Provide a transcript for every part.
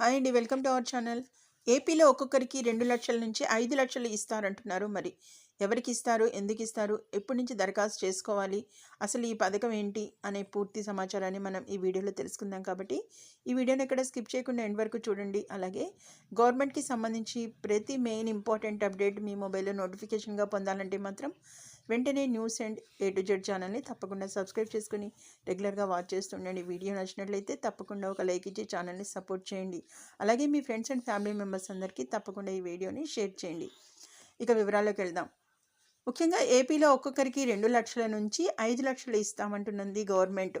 Hi అండి. Welcome to our channel. ఏపీలో ఒక్కొక్కరికి రెండు లక్షల నుంచి ఐదు లక్షలు ఇస్తారంటున్నారు మరి. ఎవరికి ఇస్తారు? ఎందుకు ఇస్తారు? ఎప్పటి నుంచి దరఖాస్తు చేసుకోవాలి? అసలు ఈ పథకం ఏంటి? అనే పూర్తి సమాచారాన్ని మనం ఈ వీడియోలో తెలుసుకుందాం కాబట్టి. ఈ వీడియోని ఎక్కడ స్కిప్ చేయకుండా ఎండ్ వరకు చూడండి. అలాగే గవర్నమెంట్కి సంబంధించి ప్రతి మెయిన్ ఇంపార్టెంట్ అప్డేట్ మీ మొబైల్లో నోటిఫికేషన్గా పొందాలంటే మాత్రం వెంటనే news and A to Z ఛానల్ని తప్పకుండా సబ్స్క్రైబ్ చేసుకుని రెగ్యులర్గా వాచ్ చేస్తుండండి. వీడియో నచ్చినట్లయితే తప్పకుండా ఒక లైక్ ఇచ్చి ఛానల్ని సపోర్ట్ చేయండి. అలాగే మీ ఫ్రెండ్స్ అండ్ ఫ్యామిలీ మెంబర్స్ అందరికీ తప్పకుండా ఈ వీడియోని షేర్ చేయండి. ఇక వివరాల్లోకి వెళ్దాం. ముఖ్యంగా ఏపీలో ఒక్కొక్కరికి రెండు లక్షల నుంచి ఐదు లక్షలు ఇస్తామంటున్నది గవర్నమెంట్.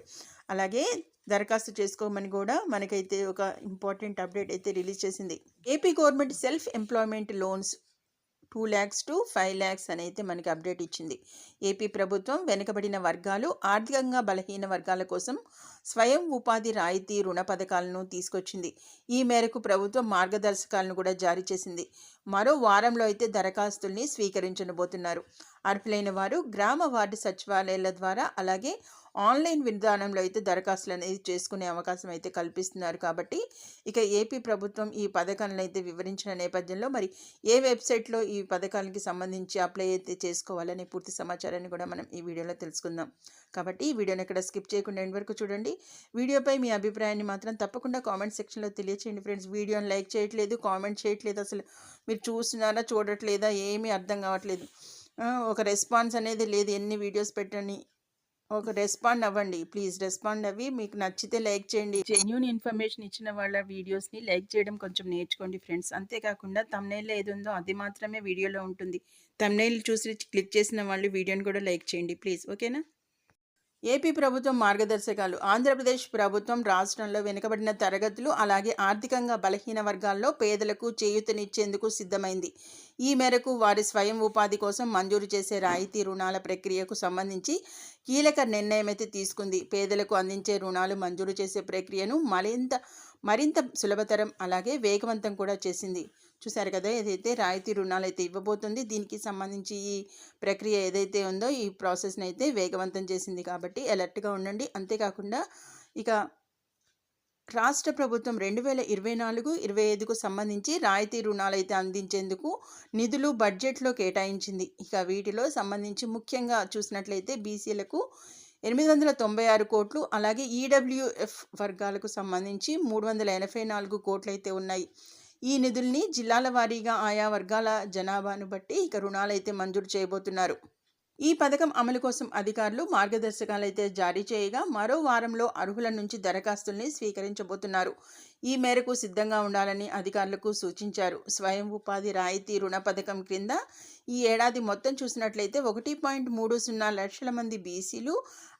అలాగే దరఖాస్తు చేసుకోమని కూడా మనకైతే ఒక ఇంపార్టెంట్ అప్డేట్ అయితే రిలీజ్ చేసింది. AP government self employment loans two lakhs to five lakhs అని అయితే మనకి అప్డేట్ ఇచ్చింది. ఏపీ ప్రభుత్వం వెనుకబడిన వర్గాలు ఆర్థికంగా బలహీన వర్గాల కోసం స్వయం ఉపాధి రాయితీ రుణ పథకాలను తీసుకొచ్చింది. ఈ మేరకు ప్రభుత్వం మార్గదర్శకాలను కూడా జారీ చేసింది. మరో వారంలో అయితే దరఖాస్తుల్ని స్వీకరించబోతున్నారు అర్హులైన వారు గ్రామ వార్డు సచివాలయాల ద్వారా అలాగే ఆన్లైన్ విధానంలో అయితే దరఖాస్తులు అనేది చేసుకునే అవకాశం అయితే కల్పిస్తున్నారు. కాబట్టి ఇక ఏపీ ప్రభుత్వం ఈ పథకాలను అయితే వివరించిన నేపథ్యంలో మరి ఏ వెబ్సైట్లో ఈ పథకాలకి సంబంధించి అప్లై అయితే చేసుకోవాలనే పూర్తి సమాచారాన్ని కూడా మనం ఈ వీడియోలో తెలుసుకుందాం. కాబట్టి ఈ వీడియోని ఇక్కడ స్కిప్ చేయకుండా ఎండ్ వరకు చూడండి. వీడియోపై మీ అభిప్రాయాన్ని మాత్రం తప్పకుండా కామెంట్ సెక్షన్లో తెలియచేయండి ఫ్రెండ్స్. వీడియోని లైక్ చేయట్లేదు కామెంట్ చేయట్లేదు. అసలు మీరు చూస్తున్నారా చూడట్లేదా ఏమీ అర్థం కావట్లేదు. ఒక రెస్పాన్స్ అనేది లేదు. ఎన్ని వీడియోస్ పెట్టండి ఒక రెస్పాండ్ అవ్వండి. ప్లీజ్ రెస్పాండ్ అవి మీకు నచ్చితే లైక్ చేయండి. జెన్యున్ ఇన్ఫర్మేషన్ ఇచ్చిన వాళ్ళ వీడియోస్ని లైక్ చేయడం కొంచెం నేర్చుకోండి ఫ్రెండ్స్. అంతేకాకుండా తమ్నైల్ ఏది ఉందో అది మాత్రమే వీడియోలో ఉంటుంది. తమ్నైల్ చూసి క్లిక్ చేసిన వాళ్ళు వీడియోని కూడా లైక్ చేయండి ప్లీజ్. ఓకేనా? ఏపీ ప్రభుత్వం మార్గదర్శకాలు. ఆంధ్రప్రదేశ్ ప్రభుత్వం రాష్ట్రంలో వెనుకబడిన తరగతులు అలాగే ఆర్థికంగా బలహీన వర్గాల్లో పేదలకు చేయూతనిచ్చేందుకు సిద్ధమైంది. ఈ మేరకు వారి స్వయం ఉపాధి కోసం మంజూరు చేసే రాయితీ రుణాల ప్రక్రియకు సంబంధించి కీలక నిర్ణయం అయితే తీసుకుంది. పేదలకు అందించే రుణాలు మంజూరు చేసే ప్రక్రియను మరింత మరింత సులభతరం అలాగే వేగవంతం కూడా చేసింది. చూసారు కదా ఏదైతే రాయితీ రుణాలు అయితే ఇవ్వబోతుంది దీనికి సంబంధించి ఈ ప్రక్రియ ఏదైతే ఉందో ఈ ప్రాసెస్ని అయితే వేగవంతం చేసింది కాబట్టి అలర్ట్గా ఉండండి. అంతేకాకుండా ఇక రాష్ట్ర ప్రభుత్వం రెండు వేల ఇరవై నాలుగు ఇరవై ఐదుకు సంబంధించి రాయితీ రుణాలు అయితే అందించేందుకు నిధులు బడ్జెట్లో కేటాయించింది. ఇక వీటిలో సంబంధించి ముఖ్యంగా చూసినట్లయితే బీసీలకు ఎనిమిది వందల తొంభై ఆరు కోట్లు అలాగే ఈడబ్ల్యూఎఫ్ వర్గాలకు సంబంధించి మూడు వందల ఎనభై నాలుగు కోట్లు అయితే ఉన్నాయి. ఈ నిధుల్ని జిల్లాల వారీగా ఆయా వర్గాల జనాభాను బట్టి ఇక రుణాలు అయితే మంజూరు చేయబోతున్నారు. ఈ పథకం అమలు కోసం అధికారులు మార్గదర్శకాలైతే జారీ చేయగా మరో వారంలో అర్హుల నుంచి దరఖాస్తుల్ని స్వీకరించబోతున్నారు. ఈ మేరకు సిద్ధంగా ఉండాలని అధికారులకు సూచించారు. స్వయం ఉపాధి రాయితీ రుణ పథకం క్రింద ఈ ఏడాది మొత్తం చూసినట్లయితే ఒకటి పాయింట్ మూడు సున్నా లక్షల మంది బీసీలు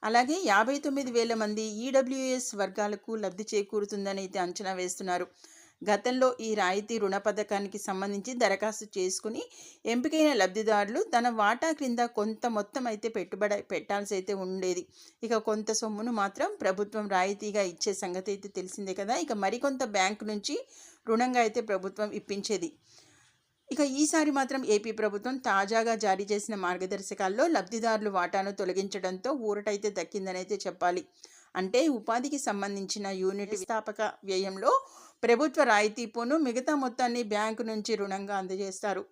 అలాగే యాభై తొమ్మిది వేల మంది ఈడబ్ల్యూఎస్ వర్గాలకు లబ్ధి చేకూరుతుందని అయితే అంచనా వేస్తున్నారు. గతంలో ఈ రాయితీ రుణ పథకానికి సంబంధించి దరఖాస్తు చేసుకుని ఎంపికైన లబ్ధిదారులు తన వాటా క్రింద కొంత మొత్తం అయితే పెట్టుబడి పెట్టాల్సి అయితే ఉండేది. ఇక కొంత సొమ్మును మాత్రం ప్రభుత్వం రాయితీగా ఇచ్చే సంగతి అయితే తెలిసిందే కదా. ఇక మరికొంత బ్యాంకు నుంచి రుణంగా అయితే ప్రభుత్వం ఇప్పించేది. ఇక ఈసారి మాత్రం ఏపీ ప్రభుత్వం తాజాగా జారీ చేసిన మార్గదర్శకాల్లో లబ్ధిదారులు వాటాను తొలగించడంతో ఊరటైతే దక్కిందనైతే చెప్పాలి. అంటే ఉపాధికి సంబంధించిన యూనిట్ స్థాపక వ్యయంలో ప్రభుత్వ రాయితీ పోను మిగతా మొత్తాన్ని బ్యాంకు నుంచి రుణంగా అందజేస్తారు.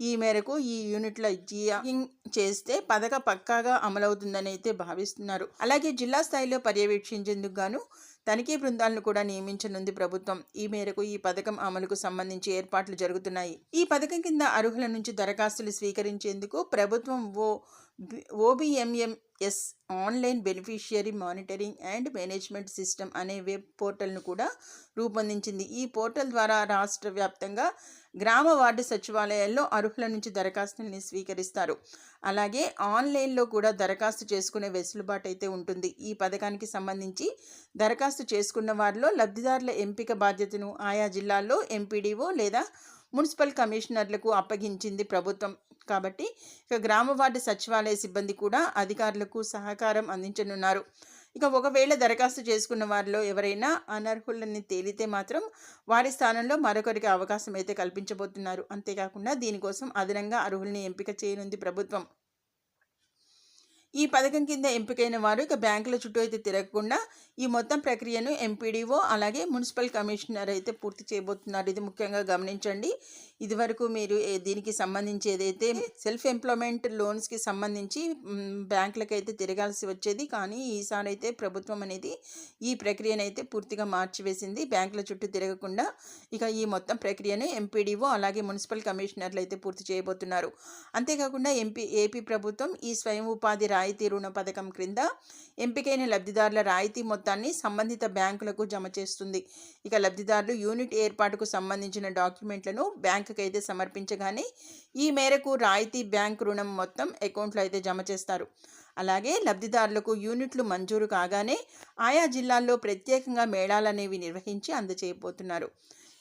ఈ మేరకు ఈ యూనిట్ల జియాయింగ్ చేస్తే పథక పక్కాగా అమలవుతుందని అయితే భావిస్తున్నారు. అలాగే జిల్లా స్థాయిలో పర్యవేక్షించేందుకు గాను తనిఖీ బృందాలను కూడా నియమించనుంది ప్రభుత్వం. ఈ మేరకు ఈ పథకం అమలుకు సంబంధించి ఏర్పాట్లు జరుగుతున్నాయి. ఈ పథకం కింద అర్హుల నుంచి దరఖాస్తులు స్వీకరించేందుకు ప్రభుత్వం ఓ OBMMS online beneficiary monitoring and management system అనే వెబ్ పోర్టల్ను కూడా రూపొందించింది. ఈ పోర్టల్ ద్వారా రాష్ట్ర వ్యాప్తంగా గ్రామ వార్డు సచివాలయాల్లో అర్హుల నుంచి దరఖాస్తుల్ని స్వీకరిస్తారు. అలాగే ఆన్లైన్లో కూడా దరఖాస్తు చేసుకునే వెసులుబాటు అయితే ఉంటుంది. ఈ పథకానికి సంబంధించి దరఖాస్తు చేసుకున్న వారిలో లబ్ధిదారుల ఎంపిక బాధ్యతను ఆయా జిల్లాల్లో ఎంపీడీఓ లేదా మున్సిపల్ కమిషనర్లకు అప్పగించింది ప్రభుత్వం. కాబట్టి ఇక గ్రామ వార్డు సచివాలయ సిబ్బంది కూడా అధికారులకు సహకారం అందించనున్నారు. ఇక ఒకవేళ దరఖాస్తు చేసుకున్న వారిలో ఎవరైనా అనర్హులని తేలితే మాత్రం వారి స్థానంలో మరొకరికి అవకాశం అయితే కల్పించబోతున్నారు. అంతేకాకుండా దీనికోసం అదనంగా అర్హుల్ని ఎంపిక చేయనుంది ప్రభుత్వం. ఈ పథకం కింద ఎంపికైన వారు ఇక బ్యాంకుల చుట్టూ అయితే తిరగకుండా ఈ మొత్తం ప్రక్రియను ఎంపీడీఓ అలాగే మున్సిపల్ కమిషనర్ అయితే పూర్తి చేయబోతున్నారు. ఇది ముఖ్యంగా గమనించండి. ఇదివరకు మీరు దీనికి సంబంధించి ఏదైతే సెల్ఫ్ ఎంప్లాయ్మెంట్ లోన్స్కి సంబంధించి బ్యాంకులకైతే బ్యాంకులకు అయితే తిరగాల్సి వచ్చేది. కానీ ఈసారి అయితే ప్రభుత్వం అనేది ఈ ప్రక్రియను అయితే పూర్తిగా మార్చివేసింది. బ్యాంకుల చుట్టూ తిరగకుండా ఇక ఈ మొత్తం ప్రక్రియను ఎంపీడీఓ అలాగే మున్సిపల్ కమిషనర్లు అయితే పూర్తి చేయబోతున్నారు. అంతేకాకుండా ఎంపీ ఏపీ ప్రభుత్వం ఈ స్వయం ఉపాధి రాయితీ రుణ పథకం క్రింద ఎంపికైన లబ్ధిదారుల రాయితీ మొత్తాన్ని సంబంధిత బ్యాంకులకు జమ చేస్తుంది. ఇక లబ్ధిదారులు యూనిట్ ఏర్పాటుకు సంబంధించిన డాక్యుమెంట్లను బ్యాంకుకి అయితే సమర్పించగానే ఈ మేరకు రాయితీ బ్యాంక్ రుణం మొత్తం అకౌంట్లో అయితే జమ చేస్తారు. అలాగే లబ్ధిదారులకు యూనిట్లు మంజూరు కాగానే ఆయా జిల్లాల్లో ప్రత్యేకంగా మేళాలనేవి నిర్వహించి అందజేయబోతున్నారు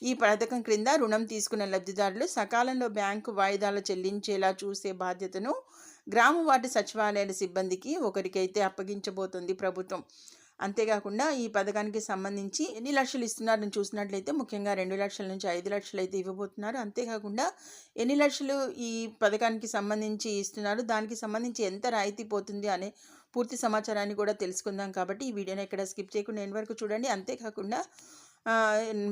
ఈ పథకం క్రింద రుణం తీసుకున్న లబ్ధిదారులు సకాలంలో బ్యాంకు వాయిదాలు చెల్లించేలా చూసే బాధ్యతను గ్రామ వార్డు సచివాలయాల సిబ్బందికి ఒకరికైతే అప్పగించబోతుంది ప్రభుత్వం. అంతేకాకుండా ఈ పథకానికి సంబంధించి ఎన్ని లక్షలు ఇస్తున్నారని చూసినట్లయితే ముఖ్యంగా రెండు లక్షల నుంచి ఐదు లక్షలు అయితే ఇవ్వబోతున్నారు. అంతేకాకుండా ఎన్ని లక్షలు ఈ పథకానికి సంబంధించి ఇస్తున్నారు దానికి సంబంధించి ఎంత రాయితీ పోతుంది అనే పూర్తి సమాచారాన్ని కూడా తెలుసుకుందాం కాబట్టి ఈ వీడియోని ఎక్కడ స్కిప్ చేయకుండా ఎన్ని వరకు చూడండి. అంతేకాకుండా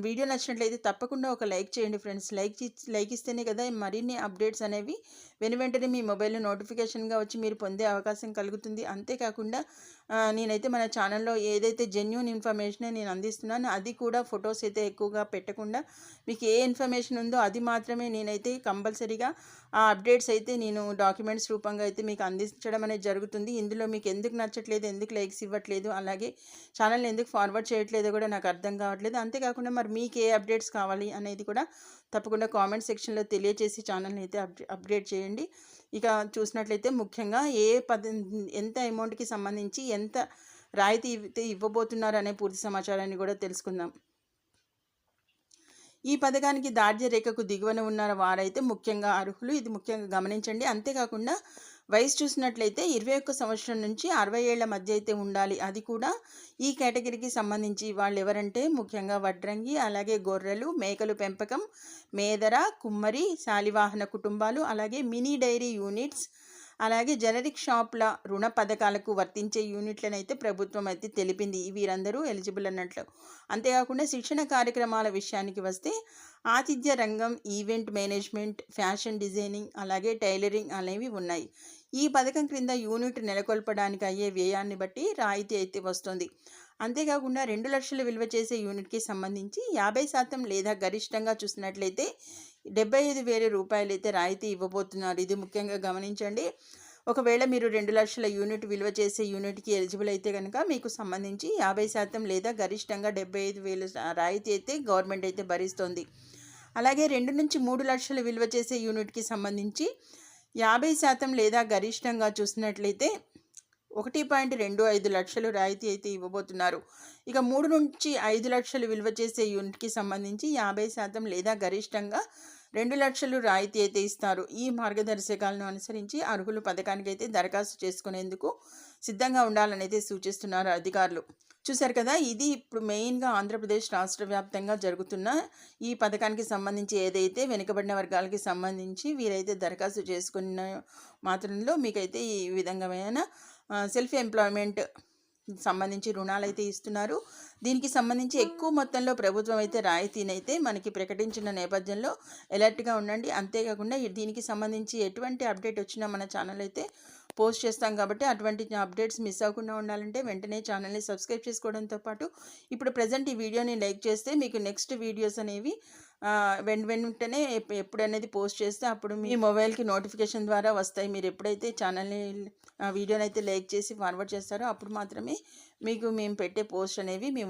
వీడియో నచ్చినట్లయితే తప్పకుండా ఒక లైక్ చేయండి ఫ్రెండ్స్. లైక్ లైక్ ఇస్తేనే కదా మరిన్ని అప్డేట్స్ అనేవి వెను వెంటనే మీ మొబైల్లో నోటిఫికేషన్గా వచ్చి మీరు పొందే అవకాశం కలుగుతుంది. అంతేకాకుండా నేనైతే మన ఛానల్లో ఏదైతే జెన్యున్ ఇన్ఫర్మేషన్ నేను అందిస్తున్నాను అది కూడా ఫొటోస్ అయితే ఎక్కువగా పెట్టకుండా మీకు ఏ ఇన్ఫర్మేషన్ ఉందో అది మాత్రమే నేనైతే కంపల్సరీగా ఆ అప్డేట్స్ అయితే నేను డాక్యుమెంట్స్ రూపంగా అయితే మీకు అందించడం అనేది జరుగుతుంది. ఇందులో మీకు ఎందుకు నచ్చట్లేదు ఎందుకు లైక్స్ ఇవ్వట్లేదు అలాగే ఛానల్ ఎందుకు ఫార్వర్డ్ చేయట్లేదో కూడా నాకు అర్థం కావట్లేదు. అంతేకాకుండా మరి మీకు ఏ అప్డేట్స్ కావాలి అనేది కూడా తప్పకుండా కామెంట్ సెక్షన్లో తెలియజేసి ఛానల్ని అయితే అప్డేట్ చేయండి. ఇక చూసినట్లయితే ముఖ్యంగా ఏ పద ఎంత అమౌంట్కి సంబంధించి ఎంత రాయితీ అయితే ఇవ్వబోతున్నారు అనే పూర్తి సమాచారాన్ని కూడా తెలుసుకుందాం. ఈ పథకానికి దార్ఢ్య రేఖకు దిగువన ఉన్న వారైతే ముఖ్యంగా అర్హులు. ఇది ముఖ్యంగా గమనించండి. అంతేకాకుండా వయసు చూసినట్లయితే ఇరవై ఒక్క సంవత్సరం నుంచి అరవై ఏళ్ళ మధ్య అయితే ఉండాలి. అది కూడా ఈ కేటగిరీకి సంబంధించి వాళ్ళు ఎవరంటే ముఖ్యంగా వడ్రంగి అలాగే గొర్రెలు మేకలు పెంపకం మేదర కుమ్మరి శాలివాహన కుటుంబాలు అలాగే మినీ డైరీ యూనిట్స్ అలాగే జనరిక్ షాప్ల రుణ పథకాలకు వర్తించే యూనిట్లను అయితే ప్రభుత్వం అయితే తెలిపింది. వీరందరూ ఎలిజిబుల్ అన్నట్లు. అంతేకాకుండా శిక్షణ కార్యక్రమాల విషయానికి వస్తే ఆతిథ్య రంగం ఈవెంట్ మేనేజ్మెంట్ ఫ్యాషన్ డిజైనింగ్ అలాగే టైలరింగ్ అనేవి ఉన్నాయి. ఈ పథకం క్రింద యూనిట్ నెలకొల్పడానికి అయ్యే వ్యయాన్ని బట్టి రాయితీ అయితే వస్తుంది. అంతేకాకుండా రెండు లక్షలు విలువ చేసే యూనిట్కి సంబంధించి యాభై శాతం లేదా గరిష్టంగా చూసినట్లయితే డెబ్బై ఐదు వేల రూపాయలు అయితే రాయితీ ఇవ్వబోతున్నారు. ఇది ముఖ్యంగా గమనించండి. ఒకవేళ మీరు రెండు లక్షల యూనిట్ విలువ చేసే యూనిట్కి ఎలిజిబుల్ అయితే కనుక మీకు సంబంధించి యాభై శాతం లేదా గరిష్టంగా డెబ్బై ఐదు వేలు రాయితీ అయితే గవర్నమెంట్ అయితే భరిస్తుంది. అలాగే రెండు నుంచి మూడు లక్షల విలువ చేసే యూనిట్కి సంబంధించి యాభై శాతం లేదా గరిష్టంగా చూసినట్లయితే ఒకటి పాయింట్ రెండు ఐదు లక్షలు రాయితీ అయితే ఇవ్వబోతున్నారు. ఇక మూడు నుంచి ఐదు లక్షలు విలువ చేసే యూనిట్కి సంబంధించి యాభై శాతం లేదా గరిష్టంగా రెండు లక్షలు రాయితీ అయితే ఇస్తారు. ఈ మార్గదర్శకాలను అనుసరించి అర్హులు పథకానికి అయితే దరఖాస్తు చేసుకునేందుకు సిద్ధంగా ఉండాలని అయితే సూచిస్తున్నారు అధికారులు. చూశారు కదా ఇది ఇప్పుడు మెయిన్గా ఆంధ్రప్రదేశ్ రాష్ట్ర వ్యాప్తంగా జరుగుతున్న ఈ పథకానికి సంబంధించి ఏదైతే వెనుకబడిన వర్గాలకి సంబంధించి వీరైతే దరఖాస్తు చేసుకున్న మాత్రంలో మీకైతే ఈ విధంగా సెల్ఫ్ ఎంప్లాయ్మెంట్ సంబంధించి రుణాలు అయితే ఇస్తున్నారు. దీనికి సంబంధించి ఎక్కువ మొత్తంలో ప్రభుత్వం అయితే రాయితీని అయితే మనకి ప్రకటించిన నేపథ్యంలో అలర్ట్గా ఉండండి. అంతేకాకుండా దీనికి సంబంధించి ఎటువంటి అప్డేట్ వచ్చినా మన ఛానల్ అయితే పోస్ట్ చేస్తాం కాబట్టి అటువంటి అప్డేట్స్ మిస్ అవ్వకుండా ఉండాలంటే వెంటనే ఛానల్ని సబ్స్క్రైబ్ చేసుకోవడంతో పాటు ఇప్పుడు ప్రజెంట్ ఈ వీడియోని లైక్ చేస్తే మీకు నెక్స్ట్ వీడియోస్ అనేవి వెంట వెన్ వెంటనే ఎప్పుడనేది పోస్ట్ చేస్తే అప్పుడు మీ మొబైల్కి నోటిఫికేషన్ ద్వారా వస్తాయి. మీరు ఎప్పుడైతే ఛానల్ని వీడియోని అయితే లైక్ చేసి ఫార్వర్డ్ చేస్తారో అప్పుడు మాత్రమే మీకు మేము పెట్టే పోస్ట్ అనేవి మేము